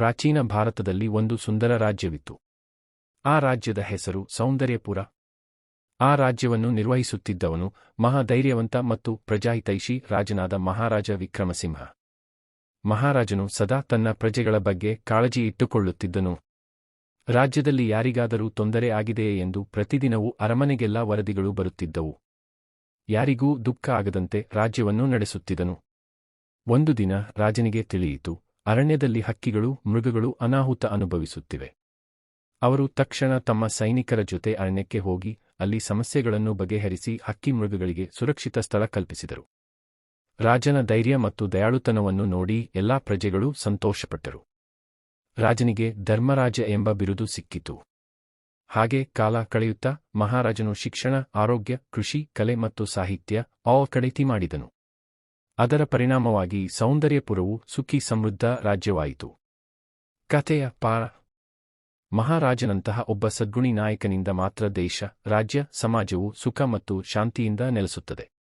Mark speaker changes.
Speaker 1: ಪ್ರಾಚೀನ ಭಾರತದಲ್ಲಿ ಒಂದು ಸುಂದರ ರಾಜ್ಯವಿತ್ತು. ಆ ರಾಜ್ಯದ ಹೆಸರು ಸೌಂದರ್ಯಪುರ. ಆ ರಾಜ್ಯವನ್ನು ನಿರ್ವಹಿಸುತ್ತಿದ್ದವನು ಮಹಾಧೈರ್ಯವಂತ ಮತ್ತು ಪ್ರಜಾಹಿತೈಷಿ ರಾಜನಾದ ಮಹಾರಾಜ ವಿಕ್ರಮಸಿಂಹ. ಮಹಾರಾಜನು ಸದಾ ತನ್ನ ಪ್ರಜೆಗಳ ಬಗ್ಗೆ ಕಾಳಜಿ ಇಟ್ಟುಕೊಳ್ಳುತ್ತಿದ್ದನು. ರಾಜ್ಯದಲ್ಲಿ ಯಾರಿಗಾದರೂ ತೊಂದರೆ ಆಗಿದೆಯೇ ಎಂದು ಪ್ರತಿದಿನವೂ ಅರಮನೆಗೆಲ್ಲ ವರದಿಗಳು ಬರುತ್ತಿದ್ದವು. ಯಾರಿಗೂ ದುಃಖ ಆಗದಂತೆ ರಾಜ್ಯವನ್ನು ನಡೆಸುತ್ತಿದ್ದನು. ಒಂದು ದಿನ ರಾಜನಿಗೆ ತಿಳಿಯಿತು ಅರಣ್ಯದಲ್ಲಿ ಹಕ್ಕಿಗಳು, ಮೃಗಗಳು ಅನಾಹುತ ಅನುಭವಿಸುತ್ತಿವೆ. ಅವರು ತಕ್ಷಣ ತಮ್ಮ ಸೈನಿಕರ ಜೊತೆ ಅರಣ್ಯಕ್ಕೆ ಹೋಗಿ, ಅಲ್ಲಿ ಸಮಸ್ಯೆಗಳನ್ನು ಬಗೆಹರಿಸಿ ಹಕ್ಕಿ ಮೃಗಗಳಿಗೆ ಸುರಕ್ಷಿತ ಸ್ಥಳ ಕಲ್ಪಿಸಿದರು. ರಾಜನ ಧೈರ್ಯ ಮತ್ತು ದಯಾಳುತನವನ್ನು ನೋಡಿ ಎಲ್ಲಾ ಪ್ರಜೆಗಳು ಸಂತೋಷಪಟ್ಟರು. ರಾಜನಿಗೆ ಧರ್ಮರಾಜ ಎಂಬ ಬಿರುದು ಸಿಕ್ಕಿತು. ಹಾಗೆ ಕಾಲ ಕಳೆಯುತ್ತಾ ಮಹಾರಾಜನು ಶಿಕ್ಷಣ, ಆರೋಗ್ಯ, ಕೃಷಿ, ಕಲೆ ಮತ್ತು ಸಾಹಿತ್ಯ ಆ ಮಾಡಿದನು ಅದರ ಪರಿಣಾಮವಾಗಿ ಸೌಂದರ್ಯಪುರವು ಸುಖಿ ಸಮೃದ್ಧ ರಾಜ್ಯವಾಯಿತು. ಕಥೆಯ ಪಾರ ಮಹಾರಾಜನಂತಹ ಒಬ್ಬ ಸದ್ಗುಣಿ ನಾಯಕನಿಂದ ಮಾತ್ರ ದೇಶ, ರಾಜ್ಯ, ಸಮಾಜವು ಸುಖ ಮತ್ತು ಶಾಂತಿಯಿಂದ ನೆಲೆಸುತ್ತದೆ.